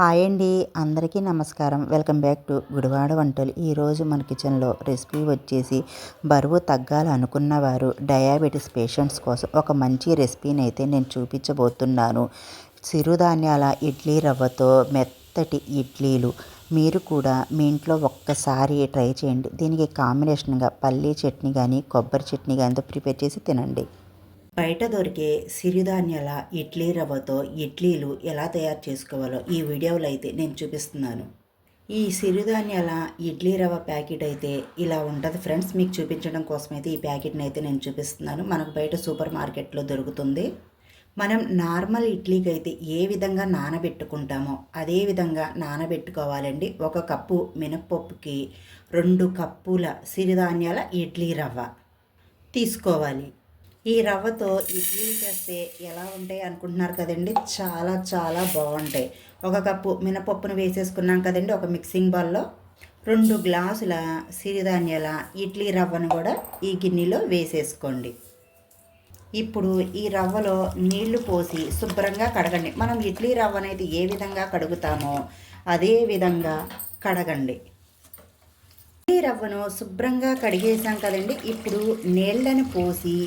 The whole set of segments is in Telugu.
హాయ్ అండి. అందరికీ నమస్కారం. వెల్కమ్ బ్యాక్ టు గుడివాడ వంటలు. ఈరోజు మన కిచెన్లో రెసిపీ వచ్చేసి బరువు తగ్గాలనుకున్న వారు డయాబెటీస్ పేషెంట్స్ కోసం ఒక మంచి రెసిపీని అయితే నేను చూపించబోతున్నాను. చిరుధాన్యాల ఇడ్లీ రవ్వతో మెత్తటి ఇడ్లీలు మీరు కూడా మీ ఇంట్లో ఒక్కసారి ట్రై చేయండి. దీనికి కాంబినేషన్గా పల్లీ చట్నీ కానీ కొబ్బరి చట్నీ కానీ ప్రిపేర్ చేసి తినండి. బయట దొరికే సిరిధాన్యాల ఇడ్లీ రవ్వతో ఇడ్లీలు ఎలా తయారు చేసుకోవాలో ఈ వీడియోలో అయితే నేను చూపిస్తున్నాను. ఈ సిరిధాన్యాల ఇడ్లీ రవ్వ ప్యాకెట్ అయితే ఇలా ఉంటుంది ఫ్రెండ్స్. మీకు చూపించడం కోసం అయితే ఈ ప్యాకెట్ని అయితే నేను చూపిస్తున్నాను. మనకు బయట సూపర్ మార్కెట్లో దొరుకుతుంది. మనం నార్మల్ ఇడ్లీకి అయితే ఏ విధంగా నానబెట్టుకుంటామో అదే విధంగా నానబెట్టుకోవాలండి. ఒక కప్పు మినప్పప్పుకి రెండు కప్పుల సిరిధాన్యాల ఇడ్లీ రవ్వ తీసుకోవాలి. ఈ రవ్వతో ఇడ్లీ చేస్తే ఎలా ఉంటాయి అనుకుంటున్నారు కదండి? చాలా చాలా బాగుంటాయి. ఒక కప్పు మినపప్పును వేసేసుకున్నాం కదండి ఒక మిక్సింగ్ బౌల్లో. రెండు గ్లాసుల సిరిధాన్యాల ఇడ్లీ రవ్వను కూడా ఈ గిన్నెలో వేసేసుకోండి. ఇప్పుడు ఈ రవ్వలో నీళ్ళు పోసి శుభ్రంగా కడగండి. మనం ఇడ్లీ రవ్వ అనేది ఏ విధంగా కడుగుతామో అదే విధంగా కడగండి. ఇడ్లీ రవ్వను శుభ్రంగా కడిగేసాం కదండి ఇప్పుడు నీళ్ళను పోసి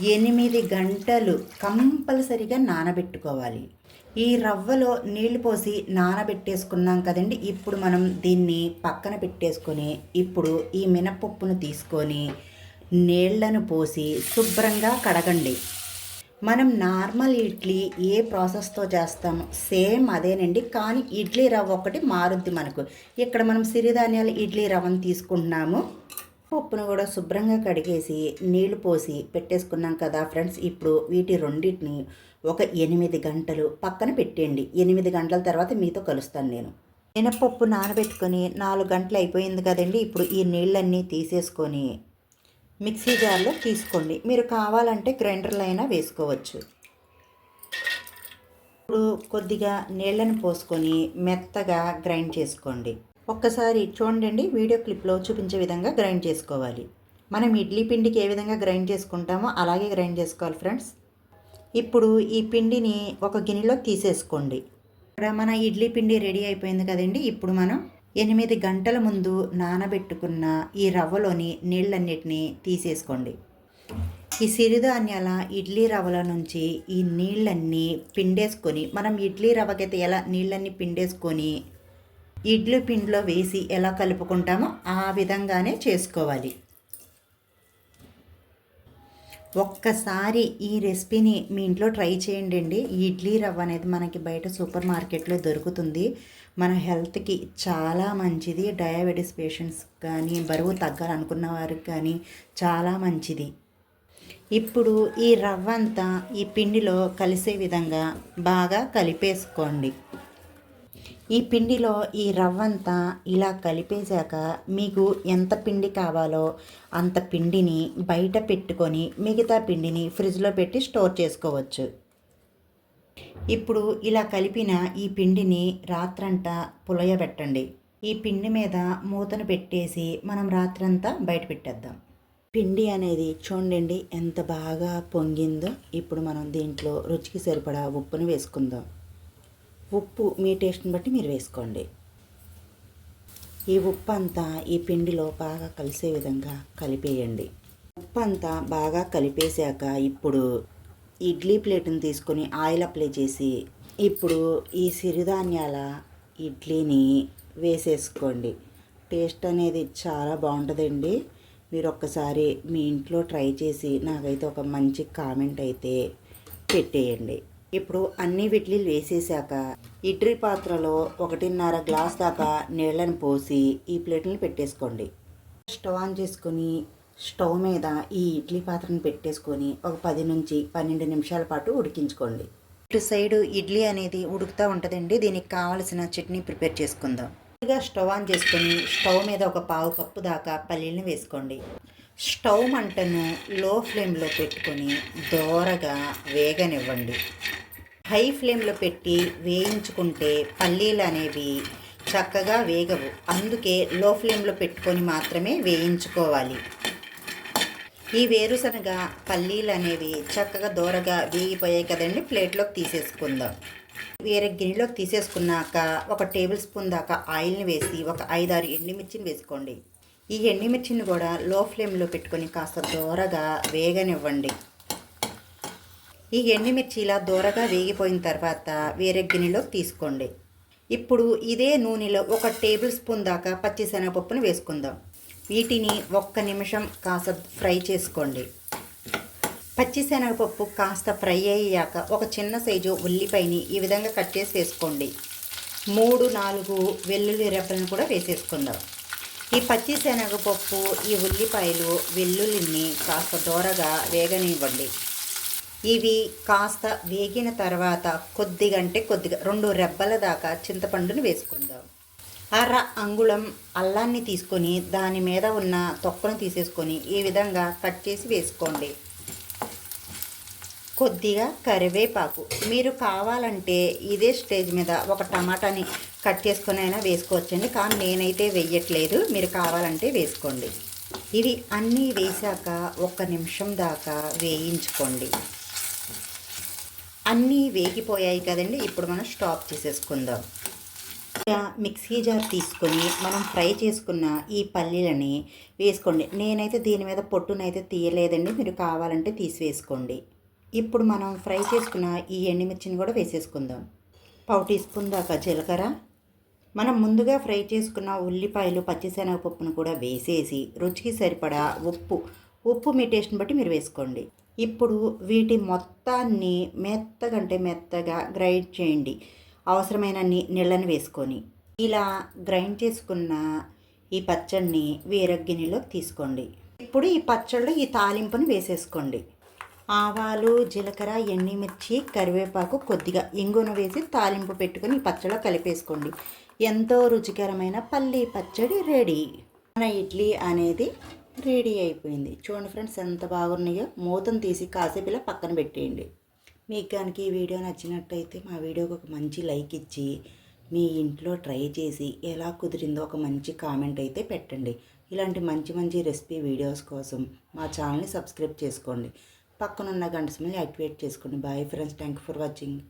ఎనిమిది గంటలు కంపల్సరిగా నానబెట్టుకోవాలి. ఈ రవ్వలో నీళ్ళు పోసి నానబెట్టేసుకున్నాం కదండి. ఇప్పుడు మనం దీన్ని పక్కన పెట్టేసుకొని ఇప్పుడు ఈ మినపప్పును తీసుకొని నీళ్ళను పోసి శుభ్రంగా కడగండి. మనం నార్మల్ ఇడ్లీ ఏ ప్రాసెస్తో చేస్తామో సేమ్ అదేనండి. కానీ ఇడ్లీ రవ్వ ఒకటి మారుద్ది మనకు. ఇక్కడ మనం సిరిధాన్యాల ఇడ్లీ రవ్వను తీసుకుంటున్నాము. పప్పును కూడా శుభ్రంగా కడిగేసి నీళ్ళు పోసి పెట్టేసుకున్నాం కదా ఫ్రెండ్స్. ఇప్పుడు వీటి రెండింటిని ఒక ఎనిమిది గంటలు పక్కన పెట్టేయండి. ఎనిమిది గంటల తర్వాత మీతో కలుస్తాను నేను. మినపప్పు నానబెట్టుకొని నాలుగు గంటలు అయిపోయింది కదండి. ఇప్పుడు ఈ నీళ్ళన్నీ తీసేసుకొని మిక్సీ జార్లో తీసుకోండి. మీరు కావాలంటే గ్రైండర్లో అయినా వేసుకోవచ్చు. ఇప్పుడు కొద్దిగా నీళ్ళని పోసుకొని మెత్తగా గ్రైండ్ చేసుకోండి. ఒక్కసారి చూడండి వీడియో క్లిప్లో చూపించే విధంగా గ్రైండ్ చేసుకోవాలి. మనం ఇడ్లీ పిండికి ఏ విధంగా గ్రైండ్ చేసుకుంటామో అలాగే గ్రైండ్ చేసుకోవాలి ఫ్రెండ్స్. ఇప్పుడు ఈ పిండిని ఒక గిన్నెలో తీసేసుకోండి. ఇక్కడ మన ఇడ్లీ పిండి రెడీ అయిపోయింది కదండి. ఇప్పుడు మనం ఎనిమిది గంటల ముందు నానబెట్టుకున్న ఈ రవ్వలోని నీళ్ళన్నిటినీ తీసేసుకోండి. ఈ సిరిధాన్యాల ఇడ్లీ రవ్వల నుంచి ఈ నీళ్ళన్నీ పిండేసుకొని మనం ఇడ్లీ రవ్వకైతే ఎలా నీళ్ళన్నీ పిండేసుకొని ఇడ్లీ పిండిలో వేసి ఎలా కలుపుకుంటామో ఆ విధంగానే చేసుకోవాలి. ఒక్కసారి ఈ రెసిపీని మీ ఇంట్లో ట్రై చేయండి అండి. ఇడ్లీ రవ్వ అనేది మనకి బయట సూపర్ మార్కెట్లో దొరుకుతుంది. మన హెల్త్కి చాలా మంచిది. డయాబెటీస్ పేషెంట్స్ కానీ బరువు తగ్గాలనుకున్న వారికి కానీ చాలా మంచిది. ఇప్పుడు ఈ రవ్వ అంతా ఈ పిండిలో కలిసే విధంగా బాగా కలిపేసుకోండి. ఈ పిండిలో ఈ రవ్వంతా ఇలా కలిపేశాక మీకు ఎంత పిండి కావాలో అంత పిండిని బయట పెట్టుకొని మిగతా పిండిని ఫ్రిడ్జ్లో పెట్టి స్టోర్ చేసుకోవచ్చు. ఇప్పుడు ఇలా కలిపిన ఈ పిండిని రాత్రంతా పులయబెట్టండి. ఈ పిండి మీద మూతను పెట్టేసి మనం రాత్రంతా బయట పెట్టేద్దాం. పిండి అనేది చూడండి ఎంత బాగా పొంగిందో. ఇప్పుడు మనం దీంట్లో రుచికి సరిపడా ఉప్పును వేసుకుందాం. ఉప్పు మీ టేస్ట్ని బట్టి మీరు వేసుకోండి. ఈ ఉప్పు అంతా ఈ పిండిలో బాగా కలిసే విధంగా కలిపేయండి. ఉప్పు అంతా బాగా కలిపేశాక ఇప్పుడు ఇడ్లీ ప్లేట్ని తీసుకొని ఆయిల్ అప్లై చేసి ఇప్పుడు ఈ సిరిధాన్యాల ఇడ్లీని వేసేసుకోండి. టేస్ట్ అనేది చాలా బాగుంటుందండి. మీరు ఒక్కసారి మీ ఇంట్లో ట్రై చేసి నాకైతే ఒక మంచి కామెంట్ అయితే పెట్టేయండి. ఇప్పుడు అన్ని ఇడ్లీలు వేసేసాక ఇడ్లీ పాత్రలో ఒకటిన్నర గ్లాస్ దాకా నీళ్ళని పోసి ఈ ప్లేట్ని పెట్టేసుకోండి. స్టవ్ ఆన్ చేసుకొని స్టవ్ మీద ఈ ఇడ్లీ పాత్రను పెట్టేసుకొని ఒక పది నుంచి పన్నెండు నిమిషాల పాటు ఉడికించుకోండి. ఇటు సైడ్ ఇడ్లీ అనేది ఉడుకుతూ ఉంటుందండి. దీనికి కావలసిన చట్నీ ప్రిపేర్ చేసుకుందాం. ముందుగా స్టవ్ ఆన్ చేసుకొని స్టవ్ మీద ఒక పావు కప్పు దాకా పల్లీలను వేసుకోండి. స్టవ్ మంటను లో ఫ్లేమ్లో పెట్టుకొని దోరగా వేగనివ్వండి. హై ఫ్లేమ్లో పెట్టి వేయించుకుంటే పల్లీలు అనేవి చక్కగా వేగవు. అందుకే లో ఫ్లేమ్లో పెట్టుకొని మాత్రమే వేయించుకోవాలి. ఈ వేరుశనగ పల్లీలు అనేవి చక్కగా దూరగా వేగిపోయాయి కదండి ప్లేట్లోకి తీసేసుకుందాం. వేరే గిన్నెలోకి తీసేసుకున్నాక ఒక టేబుల్ స్పూన్ దాకా ఆయిల్ని వేసి ఒక ఐదారు ఎండుమిర్చిని వేసుకోండి. ఈ ఎండుమిర్చిని కూడా లో ఫ్లేమ్లో పెట్టుకొని కాస్త దూరగా వేగనివ్వండి. ఈ ఎండుమిర్చి ఇలా దూరగా వేగిపోయిన తర్వాత వేరే గిన్నెలోకి తీసుకోండి. ఇప్పుడు ఇదే నూనెలో ఒక టేబుల్ స్పూన్ దాకా పచ్చిశనగపప్పును వేసుకుందాం. వీటిని ఒక్క నిమిషం కాస్త ఫ్రై చేసుకోండి. పచ్చిశనగపప్పు కాస్త ఫ్రై అయ్యాక ఒక చిన్న సైజు ఉల్లిపాయని ఈ విధంగా కట్ చేసి వేసుకోండి. మూడు నాలుగు వెల్లుల్లి రెబ్బలను కూడా వేసేసుకుందాం. ఈ పచ్చిశనగపప్పు ఈ ఉల్లిపాయలు వెల్లుల్లిని కాస్త దూరగా వేగనివ్వండి. ఇవి కాస్త వేగిన తర్వాత కొద్దిగా అంటే కొద్దిగా రెండు రెబ్బల దాకా చింతపండుని వేసుకుందాం. అర అంగుళం అల్లాన్ని తీసుకొని దాని మీద ఉన్న తొక్కను తీసేసుకొని ఈ విధంగా కట్ చేసి వేసుకోండి. కొద్దిగా కరివేపాకు. మీరు కావాలంటే ఇదే స్టేజ్ మీద ఒక టమాటాని కట్ చేసుకొని అయినా వేసుకోవచ్చండి. కానీ నేనైతే వేయట్లేదు. మీరు కావాలంటే వేసుకోండి. ఇవి అన్నీ వేశాక ఒక నిమిషం దాకా వేయించుకోండి. అన్నీ వేగిపోయాయి కదండి. ఇప్పుడు మనం స్టాప్ చేసేసుకుందాం. ఇక మిక్సీ జార్ తీసుకొని మనం ఫ్రై చేసుకున్న ఈ పల్లీలని వేసుకోండి. నేనైతే దీని మీద పొట్టునైతే తీయలేదండి. మీరు కావాలంటే తీసివేసుకోండి. ఇప్పుడు మనం ఫ్రై చేసుకున్న ఈ ఎండుమిర్చిని కూడా వేసేసుకుందాం. పావు టీ స్పూన్ దాకా జీలకర్ర. మనం ముందుగా ఫ్రై చేసుకున్న ఉల్లిపాయలు పచ్చిశనగపప్పును కూడా వేసేసి రుచికి సరిపడా ఉప్పు. ఉప్పు మీ టేస్ట్ని బట్టి మీరు వేసుకోండి. ఇప్పుడు వీటి మొత్తాన్ని మెత్తగంటే మెత్తగా గ్రైండ్ చేయండి. అవసరమైన నీళ్ళని వేసుకొని. ఇలా గ్రైండ్ చేసుకున్న ఈ పచ్చడిని వేరే గిన్నెలోకి తీసుకోండి. ఇప్పుడు ఈ పచ్చళ్ళు ఈ తాలింపుని వేసేసుకోండి. ఆవాలు జీలకర్ర ఎండిమిర్చి కరివేపాకు కొద్దిగా ఇంగున వేసి తాలింపు పెట్టుకొని ఈ పచ్చడిలో కలిపేసుకోండి. ఎంతో రుచికరమైన పల్లి పచ్చడి రెడీ. మన ఇడ్లీ అనేది రెడీ అయిపోయింది. చూడండి ఫ్రెండ్స్ ఎంత బాగున్నాయో. మూతను తీసి కాసేపు ఇలా పక్కన పెట్టేయండి. మీకు కనుక ఈ వీడియో నచ్చినట్టయితే మా వీడియోకి ఒక మంచి లైక్ ఇచ్చి మీ ఇంట్లో ట్రై చేసి ఎలా కుదిరిందో ఒక మంచి కామెంట్ అయితే పెట్టండి. ఇలాంటి మంచి మంచి రెసిపీ వీడియోస్ కోసం మా ఛానల్ని సబ్స్క్రైబ్ చేసుకోండి. పక్కనున్న గంట సమయం యాక్టివేట్ చేసుకోండి. Bye friends. Thank for watching.